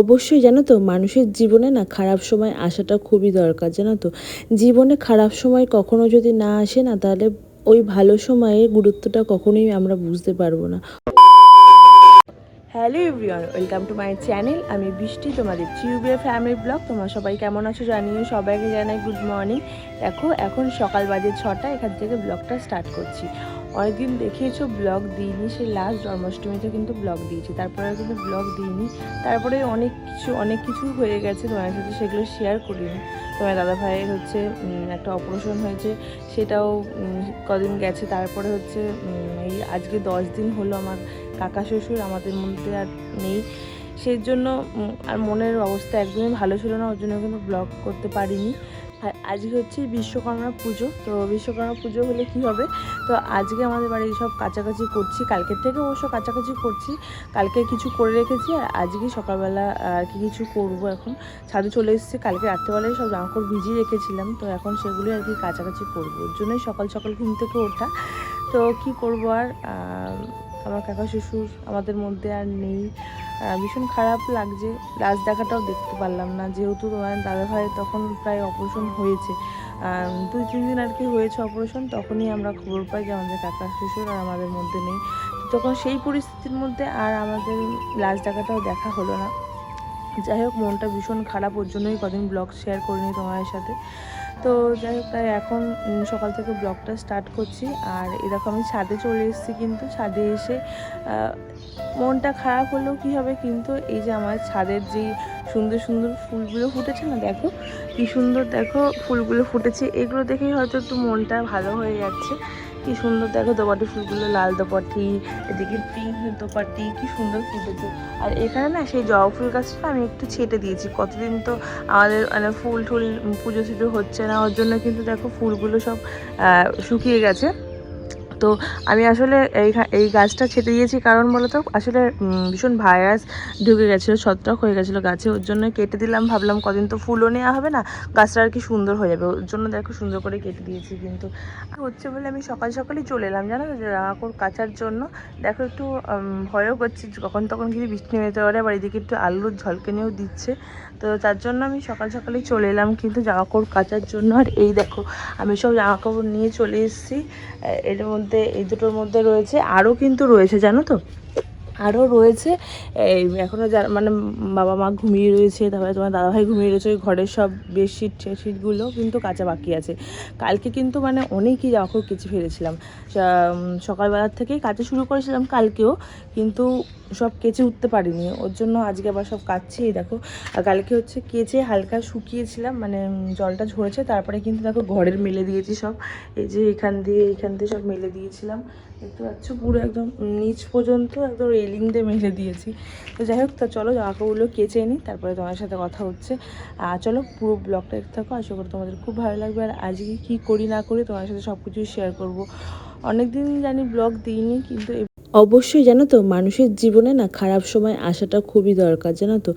অবশ্যই জানো তো, মানুষের জীবনে না খারাপ সময় আসাটা খুবই দরকার, জানো তো। জীবনে খারাপ সময় কখনো যদি না আসে না, তাহলে ওই ভালো সময়ের গুরুত্বটা কখনোই আমরা বুঝতে পারব না। Hello everyone, welcome to my channel. আমি বৃষ্টি, তোমাদের চিউবিয়া ফ্যামিলি ব্লগ। তোমরা সবাই কেমন আছো জানিও, সবাইকে জানাই গুড মর্নিং। দেখো, এখন সকাল বাজে ছটা, এখান থেকে ব্লগটা স্টার্ট করছি। অনেকদিন দেখিয়েছো ব্লগ দিইনি সে লাস্ট জন্মাষ্টমীতে কিন্তু ব্লগ দিয়েছি। তারপরে কিন্তু ব্লগ দিইনি। তারপরে অনেক কিছু অনেক কিছু হয়ে গেছে তোমার সাথে, সেগুলো শেয়ার করিনি। তোমার দাদা ভাইয়ের হচ্ছে একটা অপারেশন হয়েছে, সেটাও কদিন গেছে। তারপরে হচ্ছে এই আজকে দশ দিন হলো আমার কাকা শ্বশুর আমাদের মধ্যে আর নেই। সেই জন্য আর মনের অবস্থা একদমই ভালো ছিল না, ওর জন্য কিন্তু ব্লগ করতে পারিনি। আর আজকে হচ্ছে বিশ্বকর্মা পুজো, তো বিশ্বকর্মা পুজো হলে কি হবে? তো আজকে আমাদের বাড়ি সব কাছাকাছি করছি, কালকের থেকে অবশ্য কাছাকাছি করছি, কালকে কিছু করে রেখেছি, আর আজকে সকালবেলা আর কি কিছু করব এখন। ছাদে চলে এসেছি, কালকে রাত্রেবেলায় সব জামাকাপড় ভিজিয়ে রেখেছিলাম, তো এখন সেগুলি আর কি কাছাকাছি করব। ওর জন্যই সকাল সকাল ঘুম থেকে ওঠা। তো কি করব আর আমার কাকা শ্বশুর আমাদের মধ্যে আর নেই। ভীষণ খারাপ লাগছে। লাশ দেখাটাও দেখতে পারলাম না। যেহেতু তোমার দাদা ভাই তখন প্রায় অপারেশন হয়েছে। দুই, তিন দিন আর কি হয়েছে অপারেশন তখনই আমরা খবর পাই যে আমাদের কাকা শ্বশুর আর আমাদের মধ্যে নেই। তখন সেই পরিস্থিতির মধ্যে আর আমাদের লাশ দেখাটাও দেখা হলো না। যাই হোক, মনটা ভীষণ খারাপ, ওর জন্যই কদিন ব্লগ শেয়ার করিনি তোমাদের সাথে। তো যাই হোক, তাই এখন সকাল থেকে ব্লগটা স্টার্ট করছি। আর এরকম আমি ছাদে চলে এসেছি কিন্তু, ছাদে এসে মনটা খারাপ হলেও কী হবে কিন্তু, এই যে আমার ছাদের যেই সুন্দর সুন্দর ফুলগুলো ফুটেছে না, দেখো, কি সুন্দর দেখো ফুলগুলো ফুটেছে। এগুলো দেখেই হয়তো একটু মনটা ভালো হয়ে যাচ্ছে। কি সুন্দর, দেখো দোপাটি ফুলগুলো, লাল দোপাটি এদিকে পিঙ্ক দোপাটি কি সুন্দর ফুটেছে। আর এখানে না সেই জবা ফুল গাছটা আমি একটু ছেটে দিয়েছি। কতদিন তো আমাদের মানে ফুল টুল পুজো টুজো হচ্ছে না, ওর জন্য কিন্তু দেখো ফুলগুলো সব শুকিয়ে গেছে। তো আমি আসলে এই এই গাছটা ছেটে দিয়েছি কারণ বলতো? আসলে ভীষণ ভাইরাস ঢুকে গেছিল, ছত্রাক হয়ে গেছিল গাছে। ওর জন্য কেটে দিলাম, ভাবলাম কদিন তো ফুলও নেওয়া হবে না, গাছটা আর কি সুন্দর হয়ে যাবে। ওর জন্য দেখো সুন্দর করে কেটে দিয়েছি কিন্তু হচ্ছে বলে আমি সকাল সকালই চলে এলাম, জানো? তো যে জামাকাপড় কাচার জন্য। দেখো একটু ভয়ও করছি কখন তখন কিছু বৃষ্টি নেমে যেতে পারে, আবার এদিকে একটু আলুর ঝলকে নিয়েও দিচ্ছে। তো তার জন্য আমি সকাল সকালেই চলে এলাম, কিন্তু জামা কাপড় কাচার জন্য। আর এই দেখো, আমি সব জামাকাপড় নিয়ে চলে এসেছি। এর মধ্যে, এই দুটোর মধ্যে রয়েছে, আরও কিন্তু রয়েছে, জানো তো? আরও রয়েছে। এই এখনও যারা মানে বাবা মা ঘুমিয়ে রয়েছে, তারপরে তোমার দাদাভাই ঘুমিয়ে রয়েছে, ওই ঘরের সব বেডশিট টেডশিটগুলো কিন্তু কাঁচা বাকি আছে। কালকে কিন্তু মানে অনেকই জামাকাপড় কেচে ফেলেছিলাম। সকালবেলার থেকেই কাচা শুরু করেছিলাম কালকেও, কিন্তু সব কেচে উঠতে পারিনি। ওর জন্য আজকে আবার সব কাচ্ছি, এই দেখো। আর কালকে হচ্ছে কেচে হালকা শুকিয়েছিলাম মানে জলটা ঝরেছে, তারপরে কিন্তু দেখো ঘরের মেলে দিয়েছি সব। এই যে এখান দিয়ে এখান দিয়ে সব মেলে দিয়েছিলাম। দেখতে পাচ্ছ, পুরো একদম নিচ পর্যন্ত একদম রেলিং দিয়ে মেলে দিয়েছি। তো যাই হোক, তা চলো জামাকাপড়গুলো কেচে নিই তারপরে তোমার সাথে কথা হচ্ছে। আর চলো পুরো ব্লগটা দেখতে থাকো, আশা করি তোমাদের খুব ভালো লাগবে। আর আজকে কী করি না করি তোমার সাথে সব কিছুই শেয়ার করব। অনেকদিন জানি ব্লগ দিইনি, কিন্তু অবশ্যই জানো তো, মানুষের জীবনে না খারাপ সময় আসাটা খুবই দরকার, জানো তো।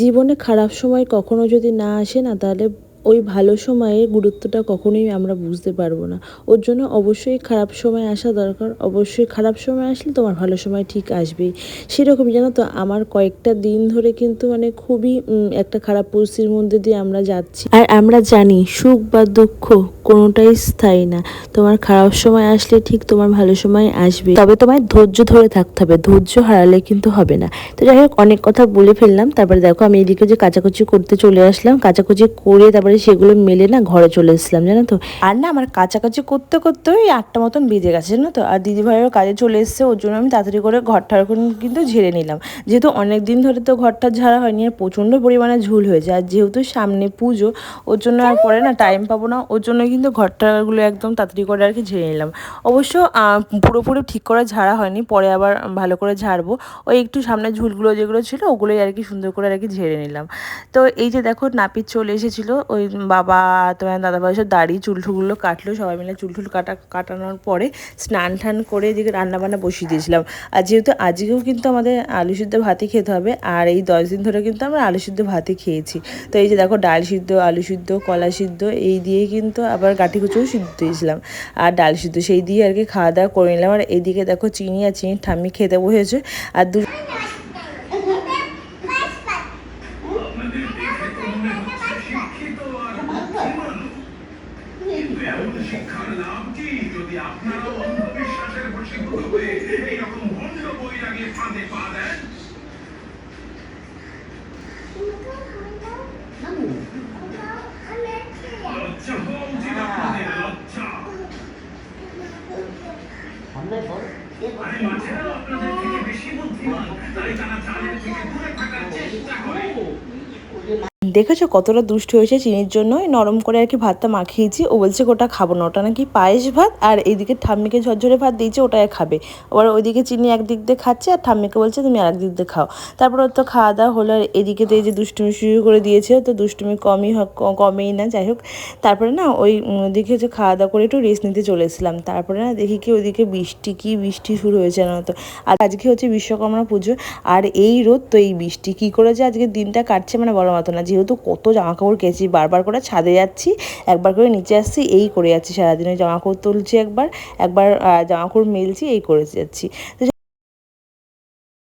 জীবনে খারাপ সময় কখনো যদি না আসে না, তাহলে ওই ভালো সময়ের গুরুত্বটা কখনোই আমরা বুঝতে পারব না। ওর জন্য অবশ্যই খারাপ সময় আসা দরকার। অবশ্যই খারাপ সময় আসলে তোমার ভালো সময় ঠিক আসবেই। সেরকম জানো তো, আমার কয়েকটা দিন ধরে কিন্তু মানে খুবই একটা খারাপ পরিস্থিতির মধ্যে দিয়ে আমরা যাচ্ছি। আর আমরা জানি সুখ বা দুঃখ কোনোটাই স্থায়ী না। তোমার খারাপ সময় আসলে ঠিক তোমার ভালো সময় আসবে তবে তোমায় ধৈর্য ধরে থাকতে হবে। ধৈর্য হারালে কিন্তু হবে না। তো যাই হোক, অনেক কথা বলে ফেললাম। তারপরে দেখো আমি এদিকে যে কাচাকুচি করতে চলে আসলাম। কাচাকুচি করে তারপরে সেগুলো মেলে না ঘরে চলে এসেছিলাম, জানো তো? আর না আমার কাছাকাছি করতে করতে ওই আটটা মতন বেজে গেছে, জানো তো? আর দিদি ভাইয়েরও কাজে চলে এসছে, ওর জন্য আমি তাড়াতাড়ি করে ঘরটা এখন কিন্তু ঝেড়ে নিলাম। যেহেতু অনেক দিন ধরে তো ঘরটা ঝাড়া হয়নি, আর প্রচণ্ড পরিমাণে ঝুল হয়েছে। আর যেহেতু সামনে পুজো, ওর জন্য আর পরে না টাইম পাবো না, ওর জন্য কিন্তু ঘরটাগুলো একদম তাড়াতাড়ি করে আর কি ঝেড়ে নিলাম। অবশ্য পুরোপুরি ঠিক করে ঝাড়া হয়নি, পরে আবার ভালো করে ঝাড়বো। ওই একটু সামনে ঝুলগুলো যেগুলো ছিল, ওগুলোই আর কি সুন্দর করে আর কি ঝেড়ে নিলাম। তো এই যে দেখো, নাপিত চলে এসেছিল, ওই বাবা, তোমার দাদাভাই সব দাড়ি, চুলঠুলগুলো কাটলো, সবাই মিলে চুলঠুল কাটা, কাটানোর পরে স্নান টান করে এদিকে রান্নাবান্না বসিয়ে দিয়েছিলাম। আর যেহেতু আজকেও কিন্তু আমাদের আলু সিদ্ধ ভাতই খেতে হবে, আর এই দশ দিন ধরে কিন্তু আমরা আলু সিদ্ধ ভাতই খেয়েছি। তো এই যে দেখো, ডাল সিদ্ধ, আলু সিদ্ধ, কলা সিদ্ধ, এই দিয়েই কিন্তু আবার গাঠি কুচুও সিদ্ধ দিয়েছিলাম। আর ডাল সিদ্ধ, সেই দিয়ে আর কি খাওয়া দাওয়া করে নিলাম। আর এদিকে দেখো, চিনি আর চিনি ঠাম্মি খেতে বসেছে। আর দু শিক্ষিত আর বুদ্ধিমানও। কিন্তু এমন শিক্ষার লাভ কি যদি আপনারাও অন্ধবিশ্বাসের বশীভূত হয়ে এইরকম ভণ্ড বৈরাগীর ফাঁদে পা দেন লজ্জা হওয়া উচিত আপনাদের লজ্জা আরে মাছেরাও আপনাদের থেকে দেখেছ কতটা দুষ্ট হয়েছে চিনির জন্য নরম করে আর কি ভাতটা মাখিয়েছি। ও বলছে ওটা খাব না ওটা নাকি পায়েস ভাত। আর এইদিকে ঠাম্মিকে ঝরঝরে ভাত দিয়েছে ওটাই খাবে। আবার ওইদিকে চিনি একদিক দিয়ে খাচ্ছে আর ঠাম্মিকে বলছে তুমি আরেক দিক দিয়ে খাও। তারপর ওর তো খাওয়া দাওয়া হলো আর এদিকে তো এই যে দুষ্টুমি শুরু করে দিয়েছে তো দুষ্টুমি কমই কমেই না যাই হোক। তারপরে না ওই উম, দিকে হচ্ছে খাওয়া দাওয়া করে একটু রেস্ট নিতে চলে এসেছিলাম। তারপরে না দেখি কি ওইদিকে বৃষ্টি কি বৃষ্টি শুরু হয়েছে না তো? আর আজকে হচ্ছে বিশ্বকর্মা পুজো আর এই রোদ তো এই বৃষ্টি। কি করে যে আজকে দিনটা কাটছে মানে বড় মতো না। যেহেতু কত জামা কাপড় কেছি বারবার করে ছাদে যাচ্ছি, একবার করে নিচে আসছি, এই করে যাচ্ছি সারাদিন, ওই জামা কাপড় তুলছি একবার একবার জামা কাপড় মেলছি, এই করে যাচ্ছি।